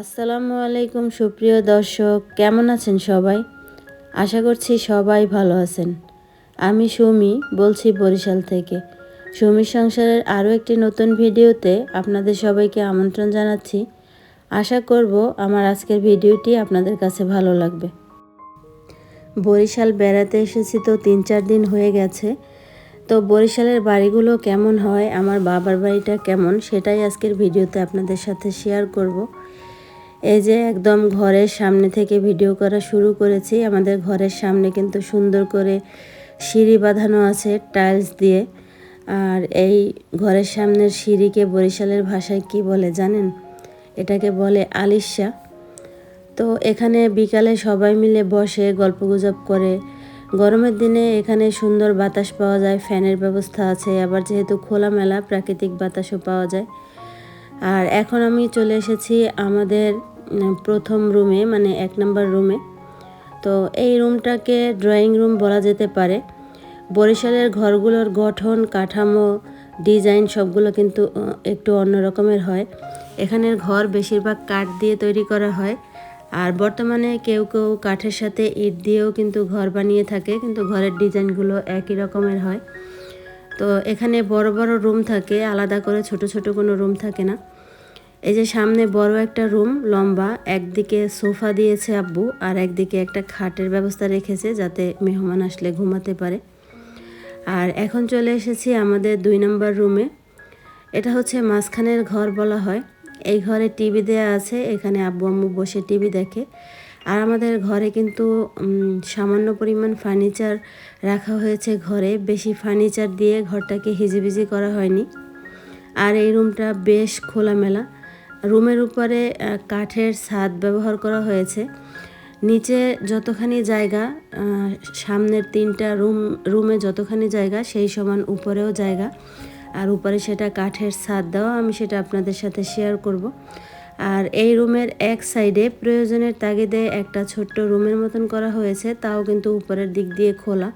আসসালামু আলাইকুম, সুপ্রিয় দর্শক। কেমন আছেন সবাই? আশা করছি সবাই ভালো আছেন। আমি সুমি, বলছি বরিশাল থেকে। সুমি সংসারের আরও একটি নতুন ভিডিওতে আপনাদের সবাইকে আমন্ত্রণ জানাচ্ছি। আশা করব আমার আজকের ভিডিওটি আপনাদের কাছে ভালো লাগবে। বরিশাল বেড়াতে এসেছি তো তিন চার দিন হয়ে গেছে। তো বরিশালের বাড়িগুলো কেমন হয়, আমার বাবার বাড়িটা কেমন, সেটাই আজকের ভিডিওতে আপনাদের সাথে শেয়ার করব। এই যে একদম ঘরের সামনে থেকে ভিডিও করা শুরু করেছি। আমাদের ঘরের সামনে কিন্তু সুন্দর করে সিঁড়ি বাঁধানো আছে টাইলস দিয়ে। আর এই ঘরের সামনের সিঁড়িকে বরিশালের ভাষায় কি বলে জানেন? এটাকে বলে আলিশা। তো এখানে বিকালে সবাই মিলে বসে গল্পগুজব করে। গরমের দিনে এখানে সুন্দর বাতাস পাওয়া যায়, ফ্যানের ব্যবস্থা আছে, আবার যেহেতু খোলামেলা প্রাকৃতিক বাতাসও পাওয়া যায়। আর এখন আমি চলে এসেছি আমাদের প্রথম রুমে মানে এক নম্বর রুমে। তো এই রুমটাকে ড্রয়িং রুম বলা যেতে পারে। বরিশালের ঘরগুলোর গঠন, কাঠামো, ডিজাইন সবগুলো কিন্তু একটু অন্য রকমের হয়। এখানের ঘর বেশিরভাগ কাঠ দিয়ে তৈরি করা হয়। আর বর্তমানে কেউ কেউ কাঠের সাথে ইট দিয়েও কিন্তু ঘর বানিয়ে থাকে, কিন্তু ঘরের ডিজাইনগুলো একই রকমের হয়। তো এখানে বড় বড় রুম থাকে, আলাদা করে ছোট ছোট কোনো রুম থাকে না। এই যে সামনে বড় একটা রুম, লম্বা, একদিকে সোফা দিয়েছে আব্বু আর একদিকে একটা খাটের ব্যবস্থা রেখেছে যাতে মেহমান আসলে ঘুমাতে পারে। আর এখন চলে এসেছি আমাদের দুই নম্বর রুমে। এটা হচ্ছে মাঝখানের ঘর বলা হয়। এই ঘরে টিভি দেয়া আছে, এখানে আব্বু আম্মু বসে টিভি দেখে। আর আমাদের ঘরে কিন্তু সামান্য পরিমাণ ফার্নিচার রাখা হয়েছে ঘরে। বেশি ফার্নিচার দিয়ে ঘরটাকে হিজিবিজি করা হয়নি। আর এই রুমটা বেশ খোলামেলা। রুমের উপরে কাঠের ছাদ ব্যবহার করা হয়েছে। নিচে যতখানি জায়গা সামনের তিনটা রুম, রুমে যতখানি জায়গা, সেই সমান উপরেও জায়গা। আর উপরে সেটা কাঠের ছাদ দেওয়া, আমি সেটা আপনাদের সাথে শেয়ার করব। আর এই রুমের এক সাইডে প্রয়োজনের তাগিদে একটা ছোট্ট রুমের মতন করা হয়েছে, তাও কিন্তু উপরের দিক দিয়ে খোলা।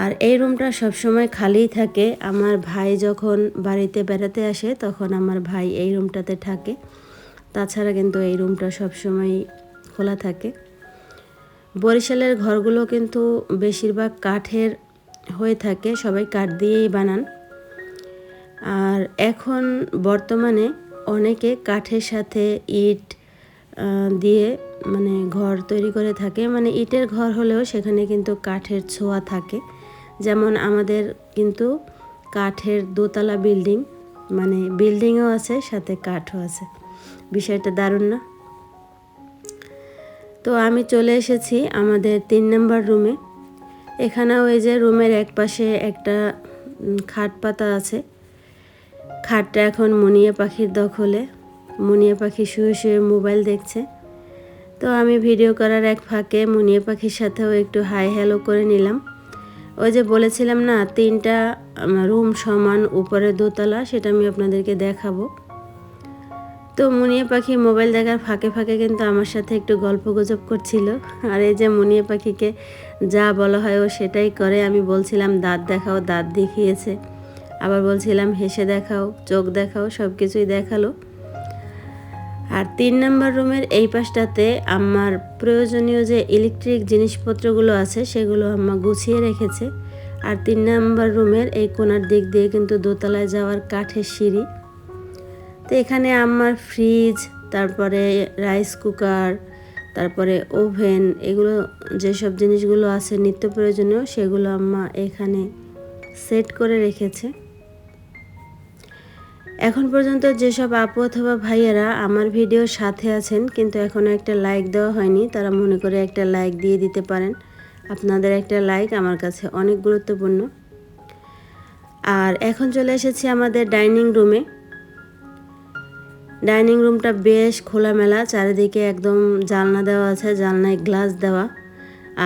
আর এই রুমটা সবসময় খালিই থাকে। আমার ভাই যখন বাড়িতে বেড়াতে আসে, তখন আমার ভাই এই রুমটাতে থাকে। তাছাড়া কিন্তু এই রুমটা সবসময় খোলা থাকে। বরিশালের ঘরগুলো কিন্তু বেশিরভাগ কাঠের হয়ে থাকে, সবাই কাঠ দিয়েই বানান। আর এখন বর্তমানে অনেকে কাঠের সাথে ইট দিয়ে মানে ঘর তৈরি করে থাকে। মানে ইটের ঘর হলেও সেখানে কিন্তু কাঠের ছোঁয়া থাকে। যেমন আমাদের কিন্তু কাঠের দোতলা বিল্ডিং মানে বিল্ডিংও আছে, সাথে কাঠও আছে। বিষয়টা দারুণ না? তো আমি চলে এসেছি আমাদের তিন নম্বর রুমে। এখানেও এই যে রুমের এক পাশে একটা খাট পাতা আছে। খাটটা এখন মুনিয়া পাখির দখলে। মুনিয়া পাখি শুয়ে শুয়ে মোবাইল দেখছে। তো আমি ভিডিও করার এক ফাঁকে মুনিয়া পাখির সাথেও একটু হাই হ্যালো করে নিলাম। ওই যে বলেছিলাম না, তিনটা রুম সমান উপরে দোতলা, সেটা আমি আপনাদেরকে দেখাবো। তো মুনিয়া পাখি মোবাইল দেখার ফাঁকে ফাঁকে কিন্তু আমার সাথে একটু গল্প গুজব করছিল। আর এই যে মুনিয়া পাখিকে যা বলা হয় ও সেটাই করে। আমি বলছিলাম, দাঁত দেখাও, দাঁত দেখিয়েছে। আবার বলছিলাম, হেসে দেখাও, চোখ দেখাও সব কিছুই দেখাল। আর তিন নম্বর রুমের এই পাশটাতে আমার প্রয়োজনীয় যে ইলেকট্রিক জিনিসপত্রগুলো আছে, সেগুলো আম্মা গুছিয়ে রেখেছে। আর তিন নম্বর রুমের এই কোনার দিক দিয়ে কিন্তু দোতলায় যাওয়ার কাঠের সিঁড়ি। তো এখানে আমার ফ্রিজ তারপরে রাইস কুকার তারপরে ওভেন এগুলো যেসব জিনিসগুলো আছে নিত্য প্রয়োজনীয়, সেগুলো আম্মা এখানে সেট করে রেখেছে। এখন পর্যন্ত যেসব আপু অথবা ভাইয়েরা আমার ভিডিওর সাথে আছেন, কিন্তু এখনও একটা লাইক দেওয়া হয়নি, তারা মনে করে একটা লাইক দিয়ে দিতে পারেন। আপনাদের একটা লাইক আমার কাছে অনেক গুরুত্বপূর্ণ। আর এখন চলে এসেছি আমাদের ডাইনিং রুমে ডাইনিং রুমটা বেশ খোলামেলা, চারিদিকে একদম জালনা দেওয়া আছে জালনায় গ্লাস দেওয়া।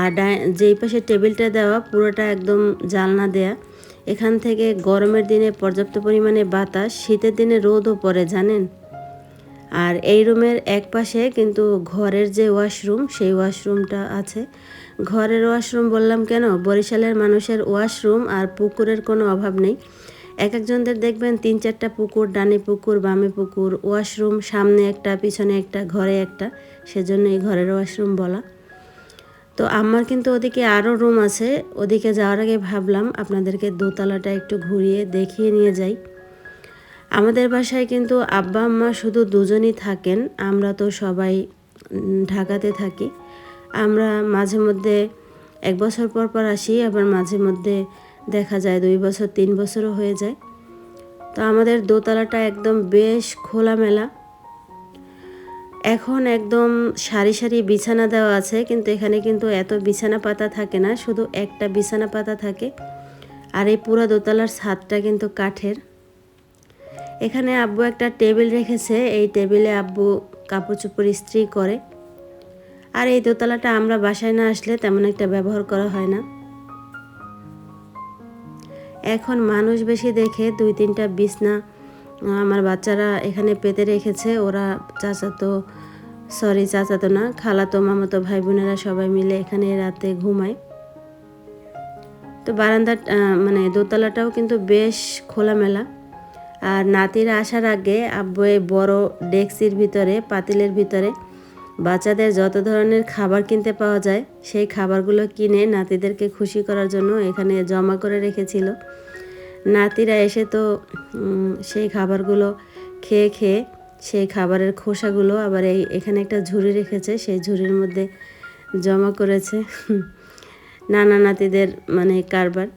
আর যেই পাশে টেবিলটা দেওয়া, পুরোটা একদম জালনা দেয়া। এখান থেকে গরমের দিনে পর্যাপ্ত পরিমাণে বাতাস, শীতের দিনে রোদও পড়ে, জানেন? আর এই রুমের এক পাশে কিন্তু ঘরের যে ওয়াশরুম, সেই ওয়াশরুমটা আছে। ঘরের ওয়াশরুম বললাম কেন? বরিশালের মানুষের ওয়াশরুম আর পুকুরের কোনো অভাব নেই। এক একজনদের দেখবেন তিন চারটা পুকুর, ডানে পুকুর, বামে পুকুর, ওয়াশরুম, সামনে একটা, পিছনে একটা, ঘরে একটা। সেজন্য এই ঘরের ওয়াশরুম বলা। তো আমার কিন্তু ওদিকে আরও রুম আছে। ওদিকে যাওয়ার আগে ভাবলাম আপনাদেরকে দোতলাটা একটু ঘুরিয়ে দেখিয়ে নিয়ে যাই। আমাদের বাসায় কিন্তু আব্বা, আম্মা শুধু দুজনই থাকেন। আমরা তো সবাই ঢাকাতে থাকি। আমরা মাঝে মধ্যে এক বছর পর পর আসি, আবার মাঝে মধ্যে দেখা যায় দুই বছর, তিন বছরও হয়ে যায়। তো আমাদের দোতলাটা একদম বেশ খোলামেলা। এখন একদম সারি সারি বিছানা দেওয়া আছে, কিন্তু এখানে কিন্তু এত বিছানা পাতা থাকে না, শুধু একটা বিছানা পাতা থাকে। আর এই পুরো দোতলার ছাদটা কিন্তু কাঠের। এখানে আব্বু একটা টেবিল রেখেছে, এই টেবিলে আব্বু কাপড় চোপড় ইস্ত্রি করে। আর এই দোতলাটা আমরা বাসায় না আসলে তেমন একটা ব্যবহার করা হয় না। এখন মানুষ বেশি দেখে দুই তিনটা বিছনা আমার বাচ্চারা এখানে পেতে রেখেছে। ওরা চাচাতো সরি চাচাতো না, খালাতো, মামাতো ভাই বোনেরা সবাই মিলে এখানে রাতে ঘুমায়। তো বারান্দার মানে দোতলাটাও কিন্তু বেশ খোলামেলা। আর নাতিরা আসার আগে আব্বু এই বড় ডেক্সির ভিতরে, পাতিলের ভিতরে বাচ্চাদের যত ধরনের খাবার কিনতে পাওয়া যায়, সেই খাবারগুলো কিনে নাতিদেরকে খুশি করার জন্য এখানে জমা করে রেখেছিল। নাতিরা এসে তো সেই খাবারগুলো খেয়ে খেয়ে সেই খাবারের খোসাগুলো আবার এই এখানে একটা ঝুড়ি রেখেছে, সেই ঝুড়ির মধ্যে জমা করেছে নানা নাতিদের মানে কারবার।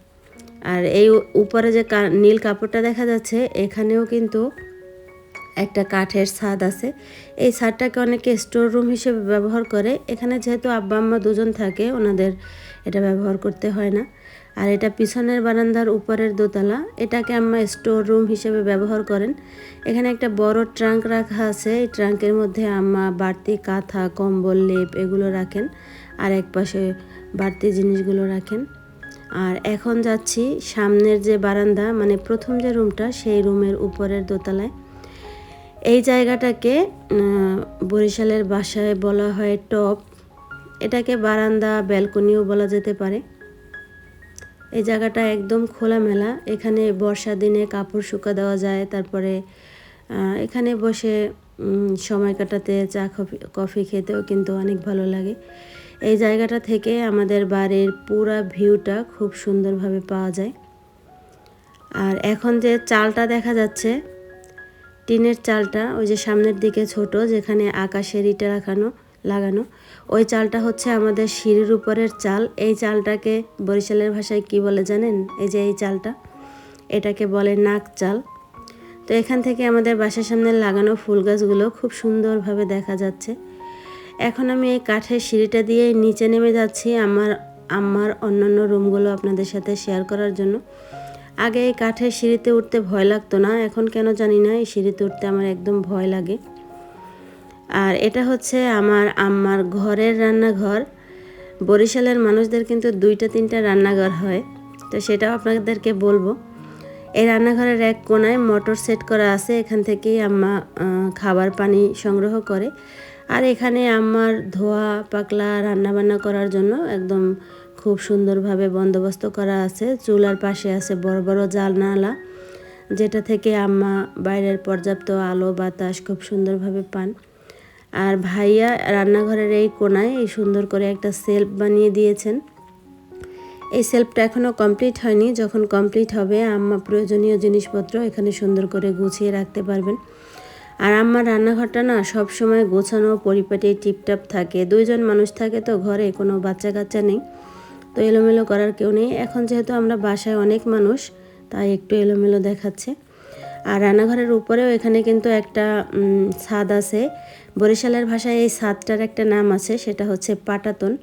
আর এই উপরে যে নীল কাপড়টা দেখা যাচ্ছে, এখানেও কিন্তু একটা কাঠের ছাদ আছে। এই ছাদটাকে অনেকে স্টোর রুম হিসেবে ব্যবহার করে। এখানে যেহেতু আব্বা আম্মা দুজন থাকে, ওনাদের এটা ব্যবহার করতে হয় না। আর এটা পিছনের বারান্দার উপরের দোতলা। এটাকে আম্মা স্টোর রুম হিসেবে ব্যবহার করেন। এখানে একটা বড় ট্রাঙ্ক রাখা আছে। এই ট্রাঙ্কের মধ্যে আম্মা বাড়তি কাঁথা, কম্বল, লেপ এগুলো রাখেন। আর এক পাশে বাড়তি জিনিসগুলো রাখেন। আর এখন যাচ্ছি সামনের যে বারান্দা মানে প্রথম যে রুমটা সেই রুমের উপরের দোতলায়। এই জায়গাটাকে বরিশালের বাসায় বলা হয় টপ এটাকে বারান্দা, ব্যালকনিও বলা যেতে পারে। এই জায়গাটা একদম খোলামেলা। এখানে বর্ষা দিনে কাপড় শুকা দেওয়া যায়, তারপরে এখানে বসে সময় কাটাতে চা, কফি কফি খেতেও কিন্তু অনেক ভালো লাগে। এই জায়গাটা থেকে আমাদের বাড়ির পুরা ভিউটা খুব সুন্দরভাবে পাওয়া যায়। আর এখন যে চালটা দেখা যাচ্ছে, টিনের চালটা, ওই যে সামনের দিকে ছোট, যেখানে আকাশের ইটা রাখানো লাগানো। ওই চালটা হচ্ছে আমাদের সিঁড়ির উপরের চাল। এই চালটাকে বরিশালের ভাষায় কি বলে জানেন? এই যে এই চালটা, এটাকে বলে নাক চাল। তো এখান থেকে আমাদের বাসার সামনে লাগানো ফুল গাছগুলো খুব সুন্দরভাবে দেখা যাচ্ছে। এখন আমি এই কাঠের সিঁড়িটা দিয়ে নিচে নেমে যাচ্ছি আমার আমার অন্যান্য রুমগুলো আপনাদের সাথে শেয়ার করার জন্য। আগে এই কাঠের সিঁড়িতে উঠতে ভয় লাগতো না, এখন কেন জানি না এই সিঁড়িতে উঠতে আমার একদম ভয় লাগে। আর এটা হচ্ছে আমার আম্মার ঘরের রান্নাঘর। বরিশালের মানুষদের কিন্তু দুইটা, তিনটা রান্নাঘর হয়। তো সেটাও আপনাদেরকে বলব। এই রান্নাঘরের এক কোনায় মোটর সেট করা আছে। এখান থেকেই আম্মা খাবার পানি সংগ্রহ করে। আর এখানে আম্মার ধোয়া, পাকলা রান্নাবান্না করার জন্য একদম খুব সুন্দরভাবে বন্দোবস্ত করা আছে। চুলার পাশে আছে বড় বড় জালনালা, যেটা থেকে আম্মা বাইরের পর্যাপ্ত আলো, বাতাস খুব সুন্দরভাবে পান। আর ভাইয়া রান্নাঘরের এই কোনায় এই সুন্দর করে একটা সেলফ বানিয়ে দিয়েছেন। এই সেলফটা এখনও কমপ্লিট হয়নি। যখন কমপ্লিট হবে, আম্মা প্রয়োজনীয় জিনিসপত্র এখানে সুন্দর করে গুছিয়ে রাখতে পারবেন। আর আম্মার রান্নাঘরটা না সব সময় গোছানো পরিপাটি টিপটাপ থাকে। দুইজন মানুষ থাকে তো ঘরে, কোনো বাচ্চা কাচ্চা নেই। তো এলোমেলো করার কেউ নেই। এখন যেহেতু আমরা বাসায় অনেক মানুষ, তাই একটু এলোমেলো দেখাচ্ছে। আর রান্নাঘরের উপরেও এখানে কিন্তু একটা ছাদ আছে। বরিশালের ভাষায় এই ছাদটার একটা নাম আছে, সেটা হচ্ছে পাটাতন।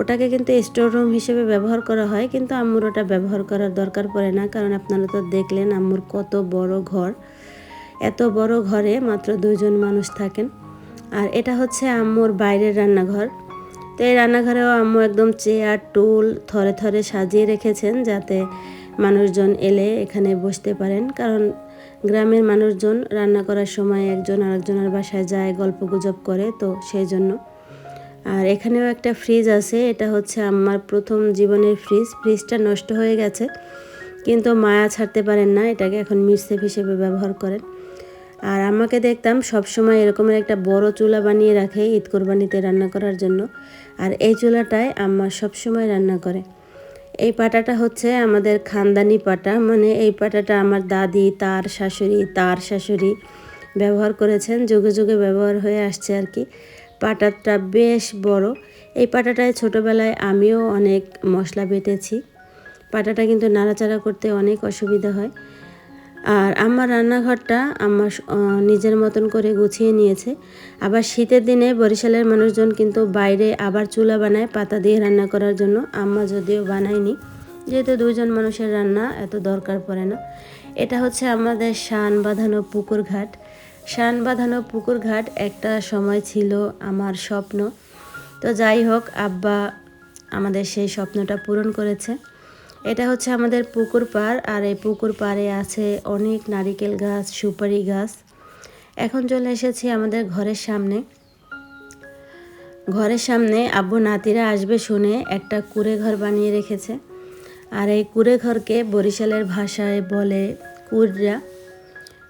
ওটাকে কিন্তু স্টোর রুম হিসেবে ব্যবহার করা হয়, কিন্তু আম্মুর ওটা ব্যবহার করার দরকার পড়ে না, কারণ আপনারা তো দেখলেন আম্মুর কত বড় ঘর। এত বড় ঘরে মাত্র দুইজন মানুষ থাকেন। আর এটা হচ্ছে আম্মুর বাইরের রান্নাঘর। তো এই রান্নাঘরেও আম্মু একদম চেয়ার, টুল থরে থরে সাজিয়ে রেখেছেন, যাতে মানুষজন এলে এখানে বসতে পারেন। কারণ গ্রামের মানুষজন রান্না করার সময় একজন আরেকজনের বাসায় যায়, গল্প গুজব করে, তো সেই জন্য। আর এখানেও একটা ফ্রিজ আছে, এটা হচ্ছে আমার প্রথম জীবনের ফ্রিজ ফ্রিজটা নষ্ট হয়ে গেছে, কিন্তু মায়া ছাড়তে পারেন না, এটাকে এখন মিরসেপ হিসেবে ব্যবহার করেন। আর আমাকে দেখতাম সবসময় এরকমের একটা বড় চুলা বানিয়ে রাখে ঈদ কোরবানিতে রান্না করার জন্য। আর এই চুলাটায় আম্মা সবসময় রান্না করে। এই পাটাটা হচ্ছে আমাদের খানদানি পাটা। মানে এই পাটাটা আমার দাদি, তার শাশুড়ি তার শাশুড়ি ব্যবহার করেছেন, যুগে যুগে ব্যবহার হয়ে আসছে আর কি। পাটাটা বেশ বড়। এই পাটাটায় ছোটোবেলায় আমিও অনেক মশলা বেটেছি। পাটাটা কিন্তু নাড়াচাড়া করতে অনেক অসুবিধা হয়। আর আমার রান্নাঘরটা আমার নিজের মতন করে গুছিয়ে নিয়েছে। আবার শীতের দিনে বরিশালের মানুষজন কিন্তু বাইরে আবার চুলা বানায় পাতা দিয়ে রান্না করার জন্য। আম্মা যদিও বানায়নি, যেহেতু দুজন মানুষের রান্না এত দরকার পড়ে না। এটা হচ্ছে আমাদের শান বাঁধানো পুকুর ঘাট। শান বাঁধানো পুকুর ঘাট একটা সময় ছিল আমার স্বপ্ন। তো যাই হোক, আব্বা আমাদের সেই স্বপ্নটা পূরণ করেছে। এটা হচ্ছে আমাদের পুকুর পাড়, আর এই পুকুর পাড়ে আছে অনেক নারিকেল গাছ, সুপারি গাছ। এখন চলে এসেছি আমাদের ঘরের সামনে। ঘরের সামনে আব্বু নাতিরা আসবে শুনে একটা কুড়ে ঘর বানিয়ে রেখেছে। আর এই কুড়ে ঘরকে বরিশালের ভাষায় বলে কুড়রা।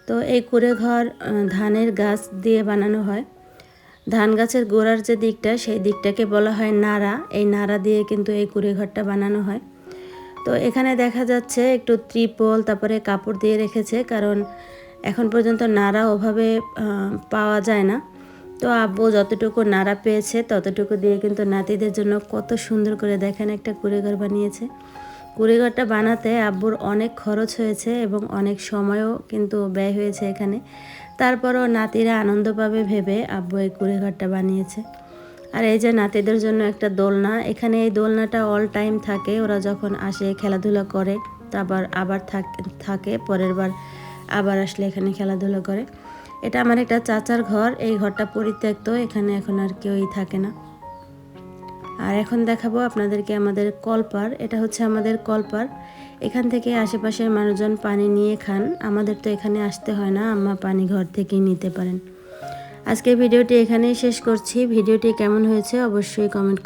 তো এই কুড়ে ঘর ধানের গাছ দিয়ে বানানো হয়। ধান গাছের গোড়ার যে দিকটা, সেই দিকটাকে বলা হয় নাড়া। এই নাড়া দিয়ে কিন্তু এই কুড়ে ঘরটা বানানো হয়। তো এখানে দেখা যাচ্ছে একটু ত্রিপল, তারপরে কাপড় দিয়ে রেখেছে, কারণ এখন পর্যন্ত নাড়া ওভাবে পাওয়া যায় না। তো আব্বু যতটুকু নাড়া পেয়েছে, ততটুকু দিয়ে কিন্তু নাতিদের জন্য কত সুন্দর করে দেখেন একটা কুড়েঘর বানিয়েছে। কুড়েঘরটা বানাতে আব্বুর অনেক খরচ হয়েছে এবং অনেক সময়ও কিন্তু ব্যয় হয়েছে এখানে। তারপরও নাতিরা আনন্দ পাবে ভেবে আব্বু এই কুড়েঘরটা বানিয়েছে। আর এই যে নাতিদের জন্য একটা দোলনা, এখানে এই দোলনাটা অল টাইম থাকে। ওরা যখন আসে, খেলাধুলা করে তারপর আবার থাক- পরের বার আবার আসলে এখানে খেলাধুলা করে। এটা আমার একটা চাচার ঘর, এই ঘরটা পরিত্যক্ত, এখানে এখন আর কেউই থাকে না। আর এখন দেখাবো আপনাদেরকে আমাদের কলপার, এটা হচ্ছে আমাদের কলপার। এখান থেকে আশেপাশের মানুষজন পানি নিয়ে খান, আমাদের তো এখানে আসতে হয় না, আম্মা পানি ঘর থেকেই নিতে পারেন। আজকের ভিডিওটি এখানেই শেষ করছি। ভিডিওটি কেমন হয়েছে অবশ্যই কমেন্ট